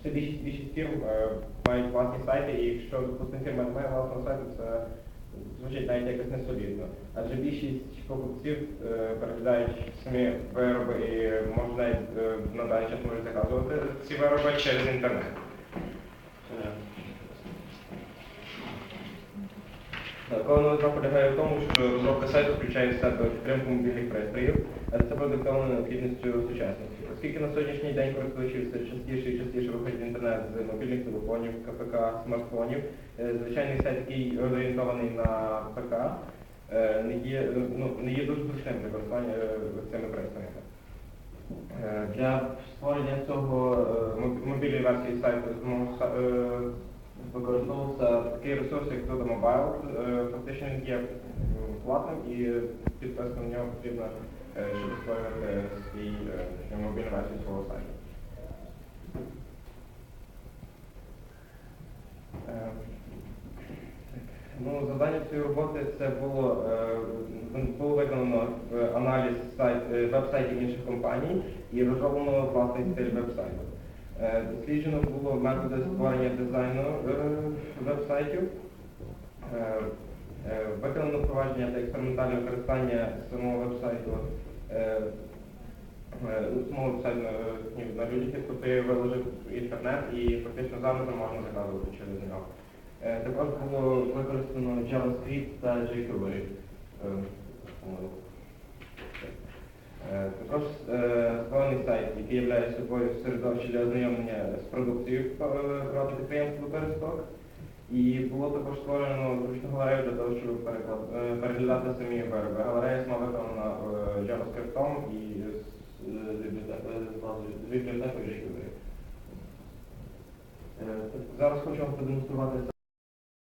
все більшість більшість фірм е, мають власні сайти, і якщо допустимо фірма не має власного сайту, це звучить навіть якось несолідно. Адже більшість покупців е, переглядають самі вироби і можуть навіть е, на даний час можуть заказувати ці вироби через інтернет. Так, Головна полягає в тому, що розробка сайту включає в себе підтримку мобільних пристроїв, а це продиктовано необхідністю сучасності. Оскільки на сьогоднішній день користувачі все частіше і частіше виходять в інтернет з мобільних телефонів, КПК, смартфонів, е, звичайний сайт, який орієнтований на ПК, е, не є, ну, не є дуже зручним для користування е, цими пристроями. Для створення цього мобільної версії сайту використовувався такий ресурс, як Dodo Mobile. Фактично він є платним і підписка на нього потрібна, е, щоб створювати свій мобільну версію свого сайту. Е, Ну, завдання цієї роботи це було, е, було виконано аналіз сайт, е, веб-сайтів інших компаній і розроблено власний стиль веб-сайту. Е, Досліджено було методи створення дизайну веб-сайтів, виконано впровадження та експериментальне використання самого веб-сайту, ну, самого веб-сайту на, людях, тобто я виложив інтернет і фактично зараз можна заказувати через нього. Е, Також було використано JavaScript та jQuery. Е. Е, Також створений сайт, який являє собою середовище для ознайомлення з продукцією приватного підприємства Пересток. І було також створено зручну галерею для того, щоб переглядати самі вироби. Галерея сама виконана JavaScript і з бібліотекою jQuery. Зараз хочу вам продемонструвати